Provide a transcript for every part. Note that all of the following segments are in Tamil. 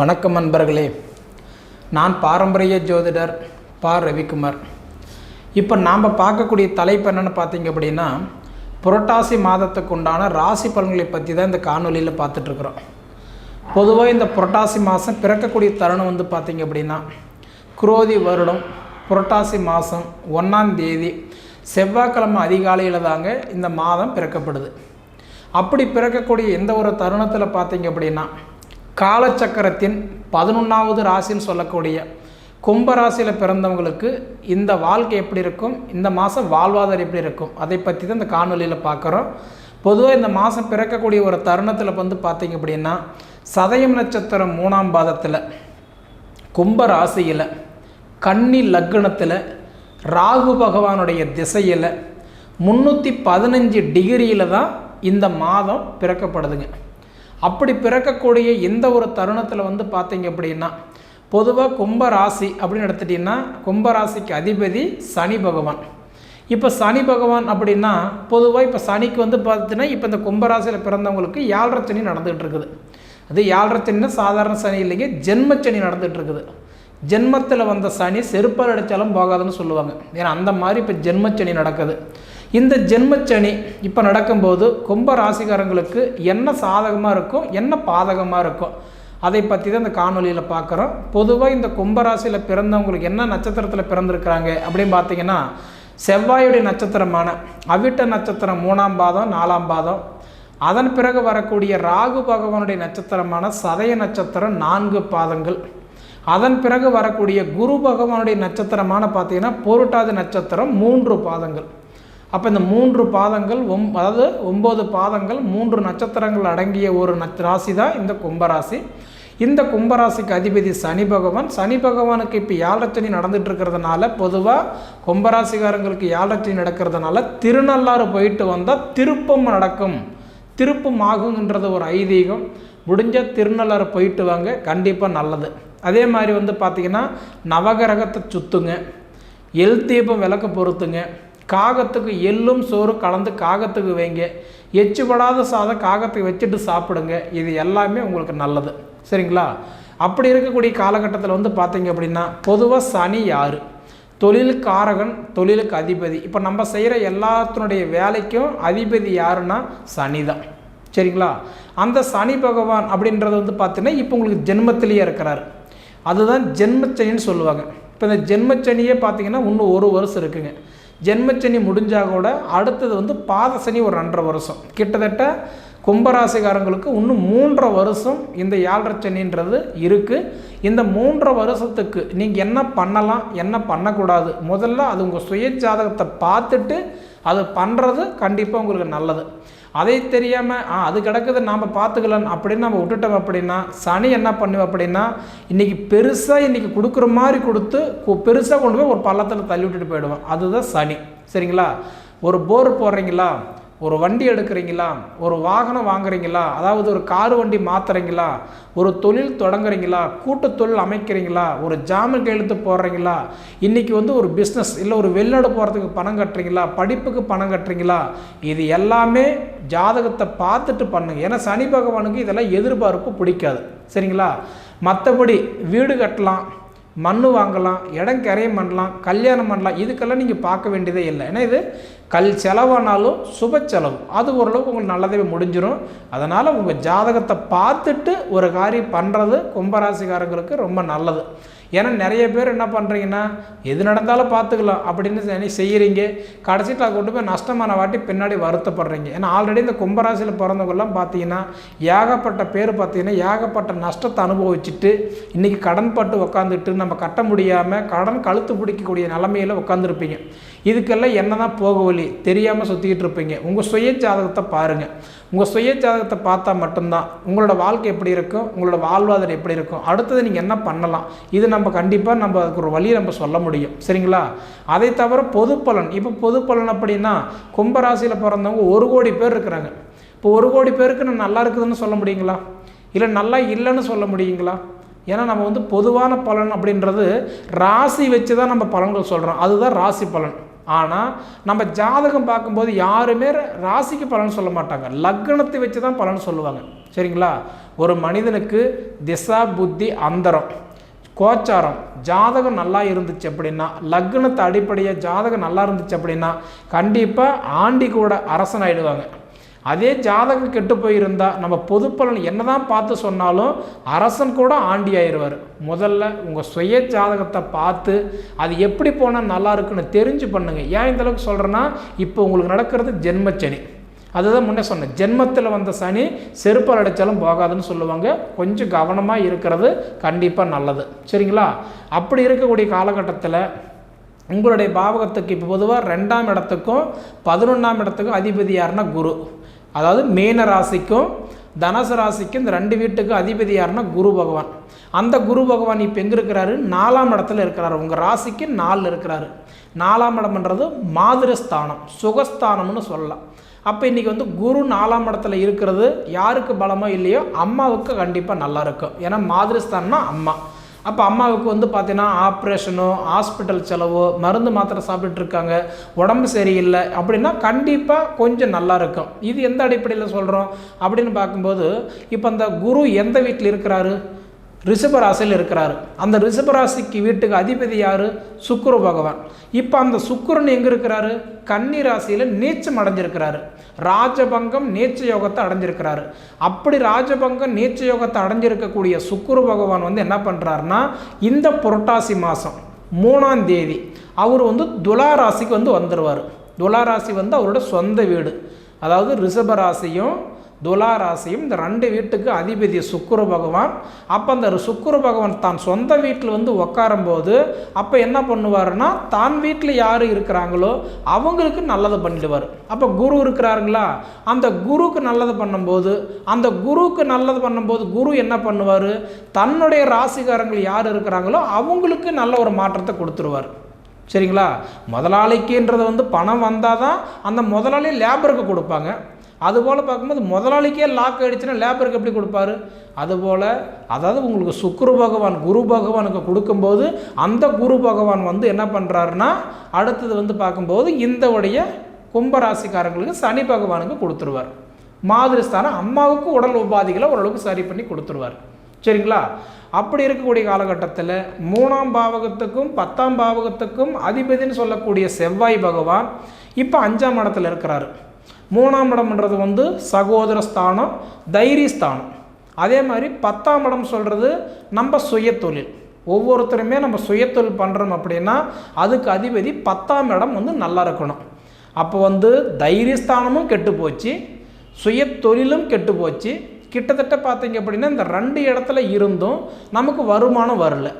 வணக்கம் நண்பர்களே. நான் பாரம்பரிய ஜோதிடர் பா. ரவிக்குமார். இப்போ நாம் பார்க்கக்கூடிய தலைப்பு என்னென்னு பார்த்தீங்க அப்படின்னா புரட்டாசி மாதத்துக்கு உண்டான ராசி பலன்களை பற்றி தான் இந்த காணொலியில் பார்த்துட்ருக்குறோம் பொதுவாக இந்த புரட்டாசி மாதம் பிறக்கக்கூடிய தருணம் வந்து பார்த்தீங்க அப்படின்னா குரோதி வருடம் புரட்டாசி மாதம் ஒன்றாம் தேதி செவ்வாய்க்கிழமை அதிகாலையில் தாங்க இந்த மாதம் பிறக்கப்படுது. அப்படி பிறக்கக்கூடிய எந்த ஒரு தருணத்தில் பார்த்தீங்க அப்படின்னா காலச்சக்கரத்தின் பதினொன்றாவது ராசின்னு சொல்லக்கூடிய கும்ப ராசியில் பிறந்தவங்களுக்கு இந்த வாழ்க்கை எப்படி இருக்கும்? இந்த மாதம் வாழ்வாதாரம் எப்படி இருக்கும்? அதை பற்றி தான் இந்த காணொலியில் பார்க்குறோம். பொதுவாக இந்த மாதம் பிறக்கக்கூடிய ஒரு தருணத்தில் வந்து பார்த்தீங்க அப்படின்னா சதயம் நட்சத்திரம் மூணாம் பாதத்தில் கும்ப ராசியில் கன்னி லக்னத்தில் ராகு பகவானுடைய திசையில் முந்நூற்றி பதினஞ்சு டிகிரியில் தான் இந்த மாதம் பிறக்கப்படுதுங்க. அப்படி பிறக்கக்கூடிய எந்த ஒரு தருணத்தில் வந்து பார்த்தீங்க அப்படின்னா பொதுவாக கும்ப ராசி அப்படின்னு எடுத்துட்டிங்கன்னா கும்ப ராசிக்கு அதிபதி சனி பகவான். இப்போ சனி பகவான் அப்படின்னா பொதுவாக இப்போ சனிக்கு வந்து பார்த்தீங்கன்னா இப்போ இந்த கும்பராசியில் பிறந்தவங்களுக்கு ஏழரை சனி நடந்துகிட்டு இருக்குது. அது ஏழரை சனின்னா சாதாரண சனி இல்லைங்க ஜென்ம சனி நடந்துகிட்டு இருக்குது. ஜென்மத்தில் வந்த சனி செருப்பால் அடித்தாலும் போகாதுன்னு சொல்லுவாங்க. ஏன்னா அந்த மாதிரி இப்போ ஜென்மச்சனி நடக்குது. இந்த ஜென்மச்சனி இப்போ நடக்கும்போது கும்ப ராசிக்காரங்களுக்கு என்ன சாதகமாக இருக்கும் என்ன பாதகமாக இருக்கும்? அதை பற்றி தான் இந்த காணொலியில் பார்க்குறோம். பொதுவாக இந்த கும்பராசியில் பிறந்தவங்களுக்கு என்ன நட்சத்திரத்தில் பிறந்திருக்கிறாங்க அப்படின்னு பார்த்தீங்கன்னா செவ்வாயுடைய நட்சத்திரமான அவிட்ட நட்சத்திரம் மூணாம் பாதம் நாலாம் பாதம். அதன் பிறகு வரக்கூடிய ராகு பகவானுடைய நட்சத்திரமான சதய நட்சத்திரம் நான்கு பாதங்கள். அதன் பிறகு வரக்கூடிய குரு பகவானுடைய நட்சத்திரமான பார்த்தீங்கன்னா பொருட்டாதி நட்சத்திரம் மூன்று பாதங்கள். அப்போ இந்த மூன்று பாதங்கள் ஒம் அதாவது ஒம்பது பாதங்கள் மூன்று நட்சத்திரங்கள் அடங்கிய ஒரு நட்ச ராசி தான் இந்த கும்பராசி. இந்த கும்பராசிக்கு அதிபதி சனி பகவான். சனி பகவானுக்கு இப்போ யாழச்சனி நடந்துட்டு இருக்கிறதுனால பொதுவாக கும்பராசிக்காரங்களுக்கு யாழச்சனி நடக்கிறதுனால திருநள்ளாறு போயிட்டு வந்தால் திருப்பம் நடக்கும். திருப்பம் ஆகுங்கன்றது ஒரு ஐதீகம். முடிஞ்ச திருநள்ளாறு போயிட்டு வாங்க கண்டிப்பாக நல்லது. அதே மாதிரி வந்து பார்த்திங்கன்னா நவகிரகத்தை சுற்றுங்க எல் தீபம் விளக்க பொறுத்துங்க காகத்துக்கு எள்ளும் சோறு கலந்து காகத்துக்கு வைங்க. எச்சுப்படாத சாதம் காகத்துக்கு வச்சுட்டு சாப்பிடுங்க. இது எல்லாமே உங்களுக்கு நல்லது. சரிங்களா? அப்படி இருக்கக்கூடிய காலகட்டத்தில் வந்து பார்த்தீங்க அப்படின்னா பொதுவாக சனி யார்? தொழிலுக்கு காரகன் தொழிலுக்கு அதிபதி. இப்போ நம்ம செய்கிற எல்லாத்தினுடைய வேலைக்கும் அதிபதி யாருன்னா சனி தான் சரிங்களா? அந்த சனி பகவான் அப்படின்றது வந்து பார்த்தீங்கன்னா இப்போ உங்களுக்கு ஜென்மத்திலேயே இருக்கிறார். அதுதான் ஜென்மச்சனின்னு சொல்லுவாங்க. இப்போ இந்த ஜென்மச்சனியே பார்த்தீங்கன்னா இன்னும் ஒரு வருஷம் இருக்குங்க. ஜென்மச்சனி முடிஞ்சால் கூட அடுத்தது வந்து பாதசனி ஒரு ரெண்டரை வருஷம். கிட்டத்தட்ட கும்பராசிக்காரங்களுக்கு இன்னும் மூன்றரை வருஷம் இந்த ஏழரை சனின்றது இருக்குது இந்த மூன்றரை வருஷத்துக்கு நீங்கள் என்ன பண்ணலாம் என்ன பண்ணக்கூடாது? முதல்ல அது உங்கள் சுய ஜாதகத்தை பார்த்துட்டு அது பண்ணுறது கண்டிப்பாக உங்களுக்கு நல்லது. அதை தெரியாமல் ஆ அது கிடக்குது நாம் பார்த்துக்கலாம். அப்படின்னு நம்ம விட்டுட்டோம் அப்படின்னா சனி என்ன பண்ணுவோம் அப்படின்னா இன்றைக்கி பெருசாக இன்றைக்கி கொடுக்குற மாதிரி கொடுத்து பெருசாக கொண்டு போய் ஒரு பள்ளத்தில் தள்ளி விட்டுட்டு போயிடுவோம் அதுதான் சனி. சரிங்களா? ஒரு போர் போடுறீங்களா? ஒரு வண்டி எடுக்கிறீங்களா? ஒரு வாகனம் வாங்குறீங்களா? அதாவது ஒரு கார் வண்டி மாற்றுறீங்களா ஒரு தொழில் தொடங்குறீங்களா? கூட்டு தொழில் அமைக்கிறீங்களா? ஒரு ஜாமீன் கையெழுத்து போடுறீங்களா? இன்றைக்கி வந்து ஒரு பிஸ்னஸ் இல்லை ஒரு வெளிநாடு போகிறதுக்கு பணம் கட்டுறீங்களா? படிப்புக்கு பணம் கட்டுறீங்களா? இது எல்லாமே ஜாதகத்தை பார்த்துட்டு பண்ணுங்க. ஏன்னா சனி பகவானுக்கு இதெல்லாம் எதிர்பார்ப்பு பிடிக்காது. சரிங்களா? மற்றபடி வீடு கட்டலாம். மண் வாங்கலாம் இடம் கரையம் பண்ணலாம் கல்யாணம் பண்ணலாம் இதுக்கெல்லாம் நீங்கள் பார்க்க வேண்டியதே இல்லை. ஏன்னா இது கல் செலவானாலும் சுப செலவு. அது ஓரளவுக்கு உங்களுக்கு நல்லதே முடிஞ்சிடும் அதனால் உங்கள் ஜாதகத்தை பார்த்துட்டு ஒரு காரியம் பண்ணுறது கும்பராசிக்காரங்களுக்கு ரொம்ப நல்லது. ஏன்னா நிறைய பேர் என்ன பண்ணுறீங்கன்னா எது நடந்தாலும் பார்த்துக்கலாம் அப்படின்னு செய்கிறீங்க கடைசியில் கொண்டு போய் நஷ்டமான வாட்டி பின்னாடி வருத்தப்படுறீங்க. ஏன்னா ஆல்ரெடி இந்த கும்பராசியில் பிறந்தவங்கெல்லாம் பார்த்தீங்கன்னா ஏகப்பட்ட பேர் பார்த்தீங்கன்னா ஏகப்பட்ட நஷ்டத்தை அனுபவிச்சுட்டு இன்றைக்கி கடன் பட்டு உக்காந்துட்டு நம்ம கட்ட முடியாமல் கடன் கழுத்து பிடிக்கக்கூடிய நிலமையில் உட்காந்துருப்பீங்க இதுக்கெல்லாம் என்ன தான் போக வழி? தெரியாமல் சுற்றிக்கிட்டு இருப்பீங்க. உங்கள் சுய ஜாதகத்தை பாருங்கள் உங்கள் சுய ஜாதகத்தை பார்த்தா மட்டும்தான். உங்களோட வாழ்க்கை எப்படி இருக்கும்? உங்களோட வாழ்வாதாரம் எப்படி இருக்கும்? அடுத்தது நீங்கள் என்ன பண்ணலாம்? இது நம்ம கண்டிப்பாக நம்ம அதுக்கு ஒரு வழியை நம்ம சொல்ல முடியும். சரிங்களா? அதை தவிர பொது பலன். இப்போ பொது பலன் அப்படின்னா கும்பராசியில் பிறந்தவங்க ஒரு கோடி பேர் இருக்கிறாங்க. இப்போ ஒரு கோடி பேருக்கு நான் நல்லா இருக்குதுன்னு சொல்ல முடியுங்களா? இல்லை நல்லா இல்லைன்னு சொல்ல முடியுங்களா? ஏன்னா நம்ம வந்து பொதுவான பலன் அப்படின்றது ராசி வச்சு தான் நம்ம பலன்கள் சொல்கிறோம் அதுதான் ராசி பலன். ஆனால் நம்ம ஜாதகம் பார்க்கும்போது யாருமே ராசிக்கு பலன் சொல்ல மாட்டாங்க. லக்னத்தை வச்சு தான் பலன் சொல்லுவாங்க. சரிங்களா? ஒரு மனிதனுக்கு திசா புத்தி அந்தரம் கோச்சாரம் ஜாதகம் நல்லா இருந்துச்சு அப்படின்னா லக்னத்தை அடிப்படையாக ஜாதகம் நல்லா இருந்துச்சு அப்படின்னா கண்டிப்பாக ஆண்டி கூட அரசன் ஆயிடுவாங்க அதே ஜாதகம் கெட்டு போயிருந்தா நம்ம பொதுப்பலன் என்னதான் பார்த்து சொன்னாலும் அரசன் கூட ஆண்டி ஆயிடுவார் முதல்ல உங்கள் சுய ஜாதகத்தை பார்த்து அது எப்படி போனால் நல்லா இருக்குன்னு தெரிஞ்சு பண்ணுங்கள் ஏன் இந்த அளவுக்கு சொல்கிறேன்னா இப்போ உங்களுக்கு நடக்கிறது ஜென்மச்சனி. அதுதான் முன்னே சொன்னேன். ஜென்மத்தில் வந்த சனி செருப்பால் அடித்தாலும் போகாதுன்னு சொல்லுவாங்க. கொஞ்சம் கவனமாக இருக்கிறது கண்டிப்பாக நல்லது. சரிங்களா? அப்படி இருக்கக்கூடிய காலகட்டத்தில் உங்களுடைய பாவகத்துக்கு இப்போ பொதுவாக ரெண்டாம் இடத்துக்கும் பதினொன்றாம் இடத்துக்கும் அதிபதி யாருன்னா குரு. அதாவது மீன ராசிக்கும் தனுசு ராசிக்கும் இந்த ரெண்டு வீட்டுக்கும் அதிபதி யாருன்னா குரு பகவான். அந்த குரு பகவான் இப்போ எங்கே இருக்கிறாரு? நாலாம் இடத்துல இருக்கிறாரு. உங்கள் ராசிக்கு நாலில் இருக்கிறாரு. நாலாம் இடம்ன்றது மாதிரஸ்தானம் சுகஸ்தானம்னு சொல்லலாம். அப்போ இன்றைக்கி வந்து குரு நாலாம் இடத்துல இருக்கிறது யாருக்கு பலமோ இல்லையோ அம்மாவுக்கு கண்டிப்பாக நல்லா இருக்கும். ஏன்னா மாதிரி ஸ்தானம்னா அம்மா. அப்போ அம்மாவுக்கு வந்து பார்த்தீங்கன்னா ஆப்ரேஷனோ ஹாஸ்பிட்டல் செலவோ மருந்து மாத்திரை சாப்பிட்டுட்டு இருக்காங்க. உடம்பு சரியில்லை. அப்படின்னா கண்டிப்பாக கொஞ்சம் நல்லா இருக்கும். இது எந்த அடிப்படையில் சொல்கிறோம் அப்படின்னு பார்க்கும்போது இப்போ அந்த குரு எந்த வீட்டில் இருக்கிறாரு? ரிஷபராசியில் இருக்கிறாரு. அந்த ரிஷபராசிக்கு வீட்டுக்கு அதிபதி யார்? சுக்குரு பகவான். இப்போ அந்த சுக்குரன் எங்கே இருக்கிறாரு? கன்னி ராசியில் நீச்சம் அடைஞ்சிருக்கிறாரு. ராஜபங்கம் நீச்ச யோகத்தை அடைஞ்சிருக்கிறாரு. அப்படி ராஜபங்கம் நீச்ச யோகத்தை அடைஞ்சிருக்கக்கூடிய சுக்குரு பகவான் வந்து என்ன பண்ணுறாருன்னா இந்த புரட்டாசி மாதம் மூணாம் தேதி அவர் வந்து துலா ராசிக்கு வந்து வந்துடுவார் துலா ராசி வந்து அவரோட சொந்த வீடு. அதாவது ரிஷப ராசியும் துலா ராசியும் இந்த ரெண்டு வீட்டுக்கு அதிபதி சுக்குர பகவான். அப்போ அந்த சுக்குர பகவான் தான் சொந்த வீட்டில் வந்து உக்காரும்போது அப்போ என்ன பண்ணுவார்னா தான் வீட்டில் யார் இருக்கிறாங்களோ அவங்களுக்கு நல்லது பண்ணிடுவார். அப்போ குரு இருக்கிறாருங்களா? அந்த குருவுக்கு நல்லது பண்ணும்போது அந்த குருவுக்கு நல்லது பண்ணும்போது குரு என்ன பண்ணுவார்? தன்னுடைய ராசிகாரங்கள் யார் இருக்கிறாங்களோ அவங்களுக்கு நல்ல ஒரு மாற்றத்தை கொடுத்துருவார். சரிங்களா? முதலாளிக்குன்றது வந்து பணம் வந்தால் தான் அந்த முதலாளி லேபருக்கு கொடுப்பாங்க. அதுபோல் பார்க்கும்போது முதலாளிக்கே லாக் ஆகிடுச்சுன்னா லேபருக்கு எப்படி கொடுப்பாரு? அதுபோல் அதாவது உங்களுக்கு சுக்குரு பகவான் குரு பகவானுக்கு கொடுக்கும்போது அந்த குரு பகவான் வந்து என்ன பண்ணுறாருன்னா அடுத்தது வந்து பார்க்கும்போது இந்த உடைய கும்பராசிக்காரங்களுக்கு சனி பகவானுக்கு கொடுத்துருவார். மாதிரி ஸ்தானம் அம்மாவுக்கு உடல் உபாதிகளை ஓரளவுக்கு சரி பண்ணி கொடுத்துருவார். சரிங்களா? அப்படி இருக்கக்கூடிய காலகட்டத்தில் மூணாம் பாவகத்துக்கும் பத்தாம் பாவகத்துக்கும் அதிபதினு சொல்லக்கூடிய செவ்வாய் பகவான் இப்போ அஞ்சாம் இடத்துல இருக்கிறாரு. மூணாம் இடம்ன்றது வந்து சகோதர ஸ்தானம் தைரிய ஸ்தானம். அதே மாதிரி பத்தாம் இடம் சொல்கிறது நம்ம சுயத்தொழில். ஒவ்வொருத்தருமே நம்ம சுயத்தொழில் பண்ணுறோம் அப்படின்னா அதுக்கு அதிபதி பத்தாம் இடம் வந்து நல்லா இருக்கணும். அப்போ வந்து தைரியஸ்தானமும் கெட்டு போச்சு சுயத்தொழிலும் கெட்டு போச்சு. கிட்டத்தட்ட பார்த்தீங்க அப்படின்னா இந்த ரெண்டு இடத்துல இருந்தும் நமக்கு வருமானம் வரல.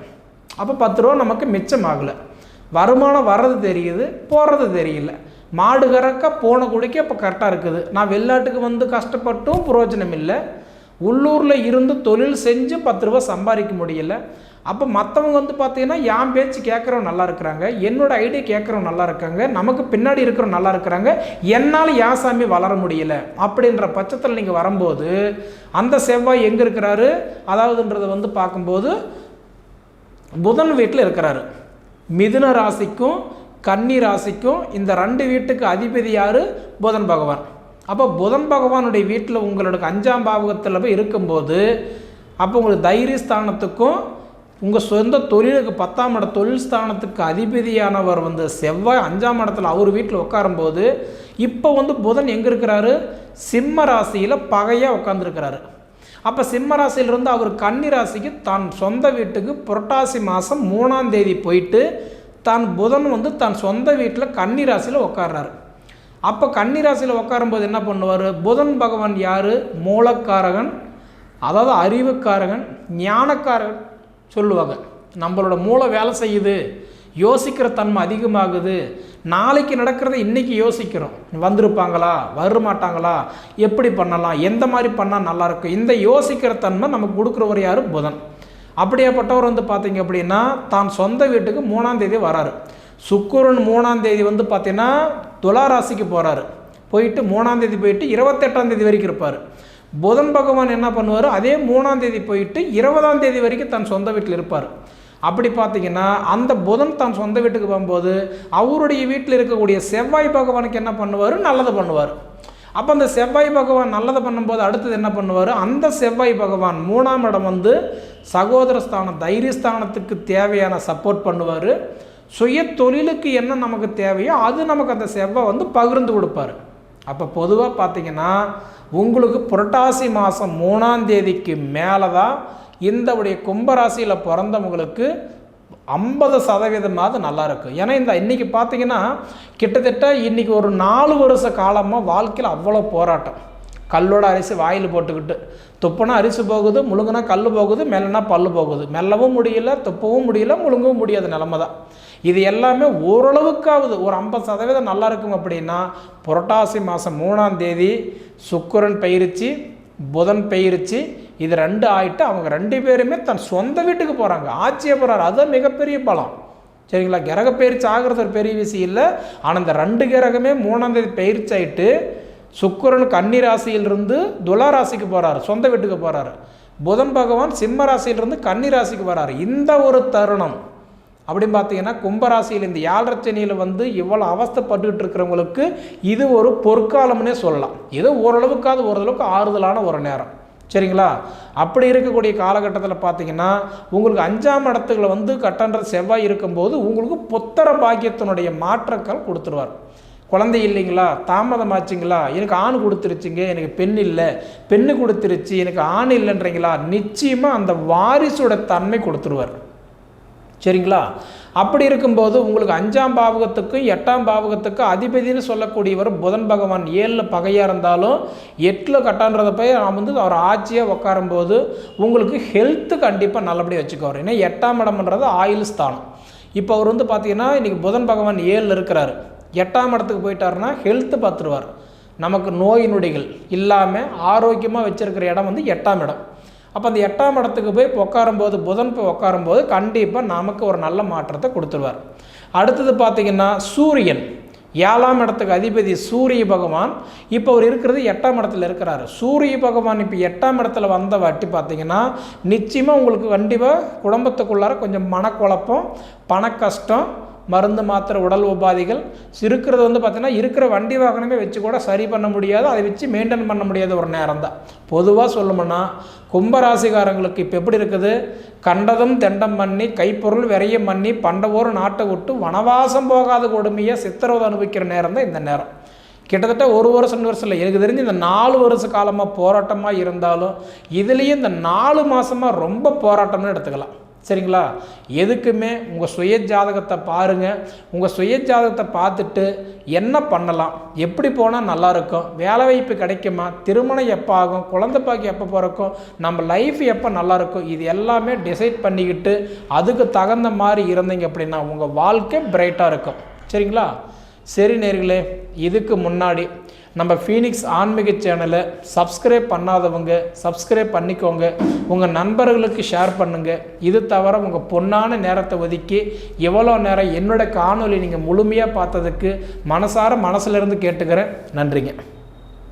அப்போ பத்து ரூபா நமக்கு மிச்சம் ஆகலை. வருமானம் வர்றது தெரியுது போகிறது தெரியல. மாடு கறக்க போன குடிக்க இப்போ கரெக்டாக இருக்குது. நான் வெளிநாட்டுக்கு வந்து கஷ்டப்பட்டும் புரோஜனம் இல்லை. உள்ளூரில் இருந்து தொழில் செஞ்சு பத்து ரூபா சம்பாதிக்க முடியல. அப்போ மற்றவங்க வந்து பார்த்தீங்கன்னா என் பேச்சு கேட்குறவங்க நல்லா இருக்கிறாங்க. என்னோட ஐடியா கேட்குறவங்க நல்லா இருக்காங்க. நமக்கு பின்னாடி இருக்கிறவங்க நல்லா இருக்கிறாங்க. என்னால் ஏன் சாமி வளர முடியல? அப்படின்ற பட்சத்தில் நீங்கள் வரும்போது அந்த செவ்வாய் எங்கே இருக்கிறாரு? அதாவதுன்றதை வந்து பார்க்கும்போது புதன் வீட்டில் இருக்கிறாரு. மிதுன ராசிக்கும் கன்னி ராசிக்கும் இந்த ரெண்டு வீட்டுக்கு அதிபதி யார்? புதன் பகவான். அப்போ புதன் பகவானுடைய வீட்டில் உங்களுக்கு அஞ்சாம் பாவகத்தில் போய் இருக்கும்போது அப்போ உங்களுக்கு தைரிய ஸ்தானத்துக்கும் உங்கள் சொந்த தொழிலுக்கு பத்தாம் இட தொழில் ஸ்தானத்துக்கு அதிபதியானவர் வந்து செவ்வாய் அஞ்சாம் இடத்துல அவர் வீட்டில் உட்காரும்போது இப்போ வந்து புதன் எங்கே இருக்கிறாரு? சிம்ம ராசியில் பகையாக உட்காந்துருக்கிறாரு அப்போ சிம்ம ராசியிலிருந்து அவர் கன்னி ராசிக்கு தான் சொந்த வீட்டுக்கு புரட்டாசி மாதம் மூணாம் தேதி போயிட்டு தான் புதன் வந்து தன் சொந்த வீட்டில் கன்னி ராசியில் உட்கார்றாரு அப்போ கன்னி ராசியில் உட்காரும்போது என்ன பண்ணுவார்? புதன் பகவான் யார்? மூலக்காரகன் அதாவது அறிவுக்காரகன் ஞானக்காரகன் சொல்லுவாங்க. நம்மளோட மூளை வேலை செய்யுது யோசிக்கிற தன்மை அதிகமாகுது நாளைக்கு நடக்கிறத இன்றைக்கி யோசிக்கிறோம். வந்திருப்பாங்களா? வரமாட்டாங்களா? எப்படி பண்ணலாம்? எந்த மாதிரி பண்ணால் நல்லாயிருக்கும் இந்த யோசிக்கிற தன்மை நமக்கு கொடுக்குறவர் யார்? புதன். அப்படியேப்பட்டவர் வந்து பார்த்தீங்க அப்படின்னா தான் சொந்த வீட்டுக்கு மூணாம் தேதி வராரு. சுக்குரன் மூணாம் தேதி வந்து பார்த்தீங்கன்னா துலா ராசிக்கு போகிறாரு போயிட்டு மூணாம் தேதி போயிட்டு இருபத்தெட்டாம் தேதி வரைக்கும் இருப்பார். புதன் பகவான் என்ன பண்ணுவார்? அதே மூணாம் தேதி போயிட்டு இருபதாம் தேதி வரைக்கும் தன் சொந்த வீட்டில் இருப்பார். அப்படி பார்த்தீங்கன்னா அந்த புதன் தான் சொந்த வீட்டுக்கு போகும்போது அவருடைய வீட்டில் இருக்கக்கூடிய செவ்வாய் பகவானுக்கு என்ன பண்ணுவார்? நல்லது பண்ணுவார். அப்போ அந்த செவ்வாய் பகவான் நல்லதை பண்ணும்போது அடுத்தது என்ன பண்ணுவார்? அந்த செவ்வாய் பகவான் மூணாம் இடம் வந்து சகோதர ஸ்தானம் தைரியஸ்தானத்துக்கு தேவையான சப்போர்ட் பண்ணுவார். சுய தொழிலுக்கு என்ன நமக்கு தேவையோ அது நமக்கு அந்த செவ்வாய் வந்து பகிர்ந்து கொடுப்பாரு. அப்போ பொதுவாக பார்த்தீங்கன்னா உங்களுக்கு புரட்டாசி மாதம் மூணாம் தேதிக்கு மேலே தான் இந்தவுடைய கும்பராசியில் பிறந்தவங்களுக்கு ஐம்பது சதவீதமாவது நல்லா இருக்கும் ஏன்னா இந்த இன்றைக்கி பார்த்தீங்கன்னா கிட்டத்தட்ட இன்றைக்கி ஒரு நாலு வருஷ காலமாக வாழ்க்கையில் அவ்வளோ போராட்டம். கல்லோட அரிசி வாயில் போட்டுக்கிட்டு. துப்புனா அரிசி போகுது முழுங்குனா கல் போகுது மெல்லனா பல் போகுது. மெல்லவும் முடியல துப்பவும் முடியல முழுங்கவும் முடியாத நிலமை தான். இது எல்லாமே ஓரளவுக்காவது ஒரு ஐம்பது சதவீதம் நல்லா இருக்கும் அப்படின்னா புரட்டாசி மாதம் மூணாம் தேதி சுக்கரன் பயிற்சி புதன் பயிற்சி இது ரெண்டு ஆயிட்டு அவங்க ரெண்டு பேருமே தன் சொந்த வீட்டுக்கு போகிறாங்க ஆட்சியை போகிறாரு அதுதான் மிகப்பெரிய பலம். சரிங்களா? கிரக பயிற்சி ஆகிறது ஒரு பெரிய விஷயம் இல்லை. ஆனால் இந்த ரெண்டு கிரகமே மூணாம் தேதி பயிற்சி ஆயிட்டு சுக்கரன் கன்னி ராசியிலிருந்து துலா ராசிக்கு போகிறாரு சொந்த வீட்டுக்கு போகிறாரு புதன் பகவான் சிம்ம ராசியிலிருந்து கன்னி ராசிக்கு வராரு இந்த ஒரு தருணம். அப்படின்னு பார்த்தீங்கன்னா கும்பராசியில் இந்த ஏழரச்சனியில் வந்து இவ்வளோ அவஸ்தைப்பட்டுக்கிட்டு இருக்கிறவங்களுக்கு இது ஒரு பொற்காலம்னே சொல்லலாம். ஏதோ ஓரளவுக்காவது ஓரளவுக்கு ஆறுதலான ஒரு நேரம். சரிங்களா? அப்படி இருக்கக்கூடிய காலகட்டத்தில் பார்த்தீங்கன்னா உங்களுக்கு அஞ்சாம் இடத்துல வந்து கட்டன்ற செவ்வாய் இருக்கும்போது உங்களுக்கு புத்தர பாக்கியத்தினுடைய மாற்றங்கள் கொடுத்துருவார். குழந்தை இல்லைங்களா? தாமதமாச்சுங்களா எனக்கு ஆண் கொடுத்துருச்சுங்க எனக்கு பெண் இல்லை. பெண்ணு கொடுத்துருச்சு எனக்கு ஆண் இல்லைன்றீங்களா? நிச்சயமாக அந்த வாரிசோட தன்மை கொடுத்துருவார். சரிங்களா? அப்படி இருக்கும்போது உங்களுக்கு அஞ்சாம் பாவகத்துக்கும் எட்டாம் பாவகத்துக்கும் அதிபதினு சொல்லக்கூடியவர் புதன் பகவான். ஏழில் பகையாக இருந்தாலும் எட்டில் கட்டான்றதை போய் நான் வந்து அவர் ஆட்சியாக உட்காரும்போது உங்களுக்கு ஹெல்த்து கண்டிப்பாக நல்லபடியாக வச்சுக்கோரு ஏன்னா எட்டாம் இடம்ன்றது ஆயுள் ஸ்தானம். இப்போ அவர் வந்து பார்த்தீங்கன்னா இன்றைக்கி புதன் பகவான் ஏழில் இருக்கிறார். எட்டாம் இடத்துக்கு போயிட்டாருன்னா ஹெல்த்து பார்த்துருவார் நமக்கு நோய் நொடிகள் இல்லாமல் ஆரோக்கியமாக வச்சுருக்கிற இடம் வந்து எட்டாம் இடம். அப்போ அந்த எட்டாம் இடத்துக்கு போய் உட்காரும்போது புதன் போய் உட்காரும்போது கண்டிப்பாக நமக்கு ஒரு நல்ல மாற்றத்தை கொடுத்துருவார். அடுத்தது பார்த்திங்கன்னா சூரியன். ஏழாம் இடத்துக்கு அதிபதி சூரிய பகவான். இப்போ அவர் இருக்கிறது எட்டாம் இடத்துல இருக்கிறாரு. சூரிய பகவான் இப்போ எட்டாம் இடத்துல வந்த வாட்டி பார்த்தீங்கன்னா நிச்சயமாக உங்களுக்கு கண்டிப்பாக குடும்பத்துக்குள்ளார கொஞ்சம் மனக்குழப்பம் பண கஷ்டம் மருந்து மாத்திரை உடல் உபாதிகள் இருக்கிறது வந்து பார்த்திங்கன்னா இருக்கிற வண்டி வாகனமே வச்சு கூட சரி பண்ண முடியாது. அதை வச்சு மெயின்டைன் பண்ண முடியாத ஒரு நேரம் தான் பொதுவாக சொல்லணும்னா கும்பராசிகாரங்களுக்கு இப்போ எப்படி இருக்குது? கண்டதும் தெண்டம் பண்ணி கைப்பொருள் விரையும் பண்ணி பண்டவோர் நாட்டை விட்டு வனவாசம் போகாத கொடுமையை சித்திரவதை அனுபவிக்கிற நேரம் தான் இந்த நேரம். கிட்டத்தட்ட ஒரு வருஷம் ரெண்டு வருஷம் இல்லை. எனக்கு தெரிஞ்சு இந்த நாலு வருஷ காலமாக போராட்டமாக இருந்தாலும் இதுலேயும் இந்த நாலு மாதமாக ரொம்ப போராட்டம்னு எடுத்துக்கலாம். சரிங்களா? எதுக்குமே உங்கள் சுய ஜாதகத்தை பாருங்கள் உங்கள் சுய ஜாதகத்தை பார்த்துட்டு என்ன பண்ணலாம்? எப்படி போனால் நல்லாயிருக்கும்? வேலை வாய்ப்பு கிடைக்குமா? திருமணம் எப்போ ஆகும் குழந்தை பாக்கி எப்போ பிறக்கும்? நம்ம லைஃப் எப்போ நல்லாயிருக்கும்? இது எல்லாமே டிசைட் பண்ணிக்கிட்டு அதுக்கு தகுந்த மாதிரி இருந்தீங்க அப்படின்னா உங்கள் வாழ்க்கை பிரைட்டாக இருக்கும். சரிங்களா? சரி நேர்களே இதுக்கு முன்னாடி நம்ம ஃபீனிக்ஸ் ஆன்மீக சேனலை சப்ஸ்கிரைப் பண்ணாதவங்க சப்ஸ்கிரைப் பண்ணிக்கோங்க. உங்கள் நண்பர்களுக்கு ஷேர் பண்ணுங்கள் இது தவிர உங்கள் பொன்னான நேரத்தை ஒதுக்கி எவ்வளோ நேரம் என்னோட காணொலி நீங்கள் முழுமையாக பார்த்ததுக்கு மனசார மனசுலேருந்து கேட்டுக்கிறேன். நன்றிங்க.